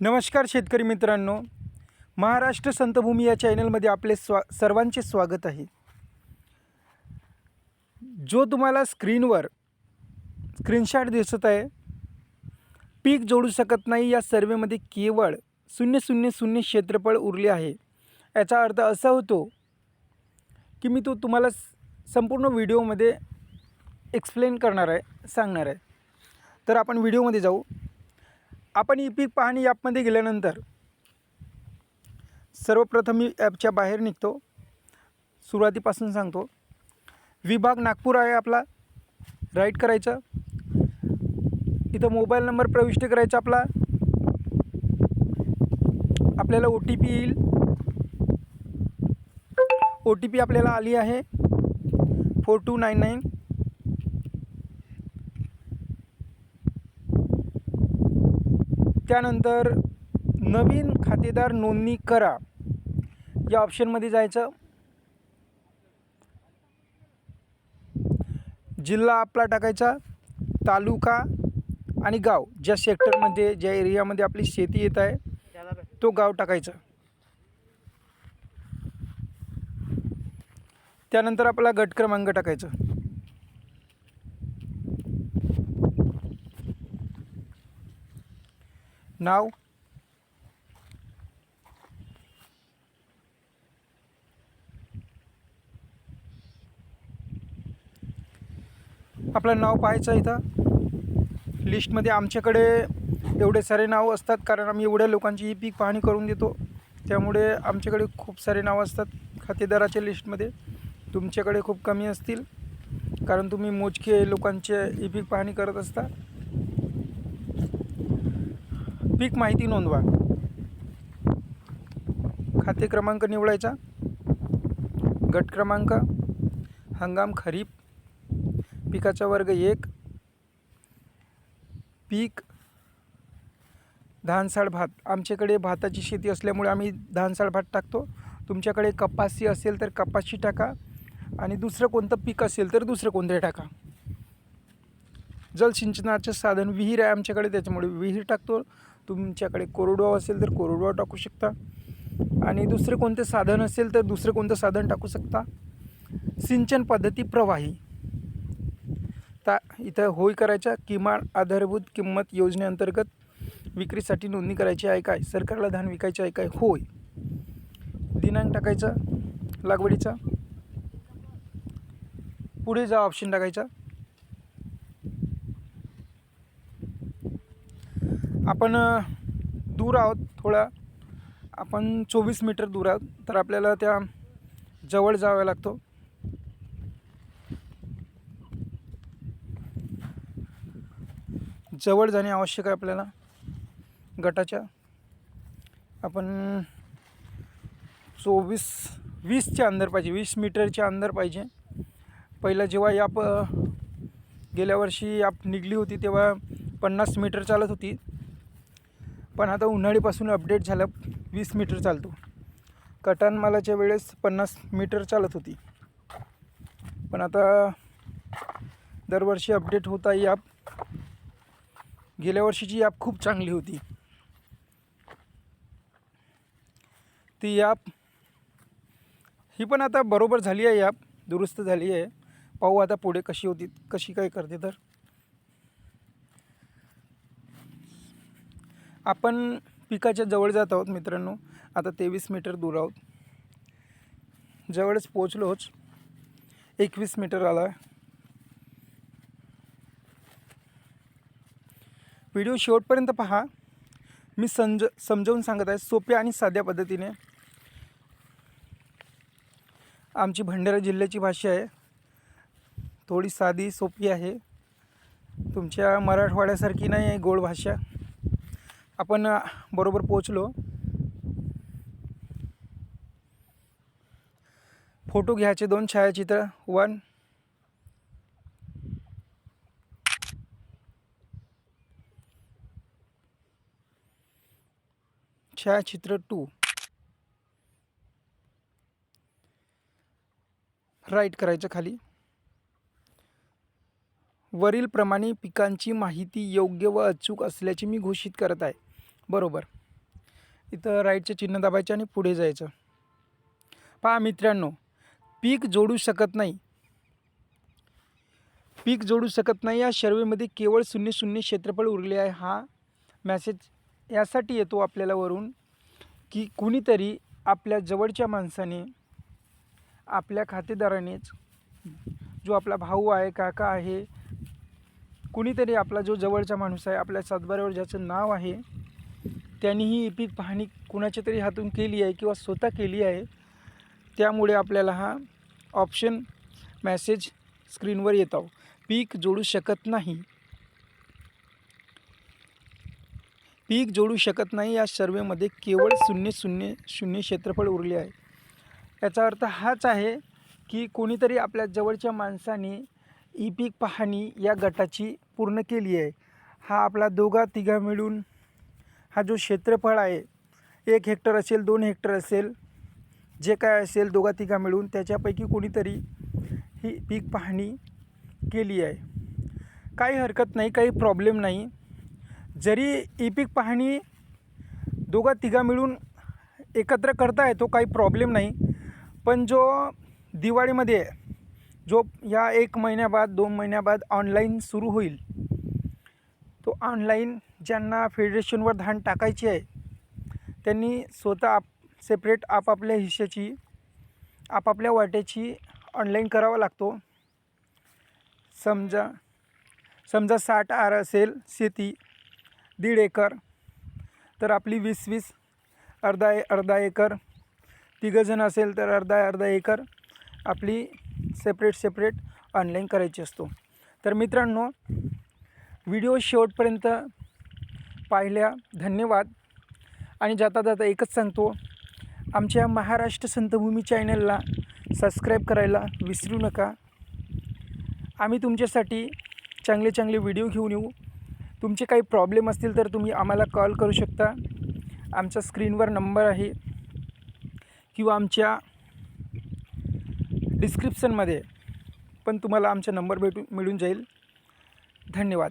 नमस्कार शेतकरी मित्रांनो. महाराष्ट्र संतभूमी या चॅनलमध्ये आपले स्वा सर्वांचे स्वागत आहे. जो तुम्हाला स्क्रीनवर स्क्रीनशॉट दिसत आहे पीक जोडू शकत नाही या सर्वेमध्ये केवळ शून्य शून्य शून्य क्षेत्रफळ उरले आहे. याचा अर्थ असा होतो की मी तो तुम्हाला संपूर्ण व्हिडिओमध्ये एक्सप्लेन करणार आहे सांगणार आहे. तर आपण व्हिडिओमध्ये जाऊ. आपण ई पीक पाहणी ॲपमध्ये गेल्यानंतर सर्वप्रथम मी ॲपच्या बाहेर निघतो. सुरुवातीपासून सांगतो. विभाग नागपूर आहे आपला. राईट करायचं. इथं मोबाईल नंबर प्रविष्ट करायचा आपला. आपल्याला ओ टी पी येईल. ओ टी पी आपल्याला आली आहे. Four two nine nine. त्यानंतर नवीन खातेदार नोंदणी करा. या ऑप्शनमध्ये जायचं. जिल्हा आपला टाकायचा तालुका आणि गाव. ज्या सेक्टरमध्ये ज्या एरियामध्ये आपली शेती येत आहे तो गाव टाकायचा. त्यानंतर आपला गट क्रमांक टाकायचा. नाव आपलं नाव पाहायचं इथं. लिस्टमध्ये आमच्याकडे एवढे सारे नाव असतात कारण आम्ही एवढ्या लोकांची ही पीक पाहणी करून देतो. त्यामुळे आमच्याकडे खूप सारे नावं असतात खातेदाराच्या लिस्टमध्ये तुमच्याकडे खूप कमी असतील कारण तुम्ही मोजके लोकांचे ई पीक पाहणी करत असता. पीक माहिती नोंदवा. खाते क्रमांक निवडायचा. गट क्रमांक हंगाम खरीप पिकाचा वर्ग एक पीक धानसाळ भात. आमच्याकडे भाताची शेती असल्यामुळे आम्ही धानसाळ भात टाकतो. तुमच्याकडे कपाशी असेल तर कपाशी टाका आणि दुसरं कोणतं पीक असेल तर दुसरं कोणतं टाका. जलसिंचनाचं साधन विहीर आहे आमच्याकडे त्याच्यामुळे विहीर टाकतो. तुमच्याकडे कोरडवाहू असेल तर कोरडवाहू टाकू शकता. आणि दुसरे कोणते साधन असेल तर दुसरं कोणतं साधन टाकू शकता. सिंचन पद्धती प्रवाही. ता इथं होय करायच्या किमान आधारभूत किंमत योजनेअंतर्गत विक्रीसाठी नोंदणी करायची आहे काय? सरकारला धान विकायचे आहे काय? होय. दिनांक टाकायचा. लागवडीचा. पुढे जा ऑप्शन टाकायचा. आपण दूर आहोत थोडा. आपण चोवीस मीटर दूर आहोत तर आपल्याला त्या जवळ जावं लागतो. जवळ जाणे आवश्यक आहे आपल्याला गटाच्या. आपण चोवीस वीसच्या अंदर पाहिजे वीस मीटरच्या अंदर पाहिजे. पहिलं जेव्हा याप गेल्या वर्षी याप निघली होती तेव्हा पन्नास मीटर चालत होती. पण आता उन्हाळीपासून अपडेट झालं वीस मीटर चालतो. कटानमालाच्या वेळेस पन्नास मीटर चालत होती. पण आता दरवर्षी अपडेट होता ही ॲप गेल्या वर्षीची ॲप खूप चांगली होती. ती ॲप ही पण आता बरोबर झाली आहे ॲप दुरुस्त झाली आहे. पाहू आता पुढे कशी होती कशी काय करते तर. आपण पिकाच्या जवळ जात आहोत मित्रांनो. आता तेवीस मीटर दूर आहोत. जवळच पोचलोच एकवीस मीटर आला व्हिडिओ शेवटपर्यंत पहा. मी समज समजावून सांगत आहे सोप्या आणि साध्या पद्धतीने. आमची भंडारा जिल्ह्याची भाषा आहे. थोडी साधी सोपी आहे. तुमच्या मराठवाड्यासारखी नाही आहे गोड भाषा. आपण बरोबर पोचलो फोटो घ्यायचे दोन छायाचित्र. वन. छायाचित्र टू. राईट करायचं खाली. वरीलप्रमाणे पिकांची माहिती योग्य व अचूक असल्याचे मी घोषित करत आहे. बरोबर. इथं राईटचे चिन्ह दाबायचं आणि पुढे जायचं. पहा मित्रांनो पीक जोडू शकत नाही. पीक जोडू शकत नाही. या सर्वेमध्ये केवळ शून्य शून्य क्षेत्रफळ उरले आहे. हा मॅसेज यासाठी येतो आपल्याला वरून की कुणीतरी आपल्या जवळच्या माणसाने आपल्या खातेदारानेच जो आपला भाऊ आहे काका आहे कुणीतरी आपला जो जवळचा माणूस आहे आपल्या सातबाऱ्यावर ज्याचं नाव आहे त्यांनी ही पीक पाहणी कुणाच्या तरी हातून केली आहे किंवा स्वतः केली आहे त्यामुळे आपल्याला हा ऑप्शन मॅसेज स्क्रीनवर येतो पीक जोडू शकत नाही. पीक जोडू शकत नाही या सर्वेमध्ये केवळ शून्य शून्य शून्य क्षेत्रफळ उरले आहे. याचा अर्थ हाच आहे की कोणीतरी आपल्या जवळच्या माणसाने ई पीक पाहणी या गटाची पूर्ण केली आहे. हा आपला दोघा तिघा मिळून हा जो क्षेत्रफळ आहे एक हेक्टर असेल दोन हेक्टर असेल जे काय असेल दोघा तिघा मिळून त्याच्यापैकी कोणीतरी ही पीक पाहणी केली आहे. काही हरकत नाही काही प्रॉब्लेम नाही. जरी ई पीक पाहणी दोघा तिघा मिळून एकत्र करता येतो काही प्रॉब्लेम नाही. पण जो दिवाळीमध्ये जो या एक महिन्याबाद दोन महिन्याबाद ऑनलाईन सुरू होईल तो ऑनलाईन ज्यांना फेडरेशनवर धान टाकायची आहे त्यांनी स्वतः आप सेपरेट आपापल्या हिश्श्याची आपापल्या वाट्याची ऑनलाईन करावा लागतो. समजा समजा साठ आर असेल शेती दीड एकर तर आपली वीस वीस अर्धा ए अर्धा एकर तिघंजण असेल तर अर्धा अर्धा एकर आपली सेपरेट सेपरेट ऑनलाईन करायची असतो. तर मित्रांनो व्हिडिओ शेवटपर्यंत पाहिल्या. धन्यवाद. आणि जाता जाता एकच सांगतो आमच्या महाराष्ट्र संतभूमी चॅनलला सबस्क्राईब करायला विसरू नका. आम्ही तुमच्यासाठी चांगले चांगले व्हिडिओ घेऊन येऊ. तुमचे काही प्रॉब्लेम असतील तर तुम्ही आम्हाला कॉल करू शकता. आमच्या स्क्रीनवर नंबर आहे किंवा आमच्या डिस्क्रिप्शनमध्ये पण तुम्हाला आमचा नंबर भेटू मिळून जाईल. धन्यवाद.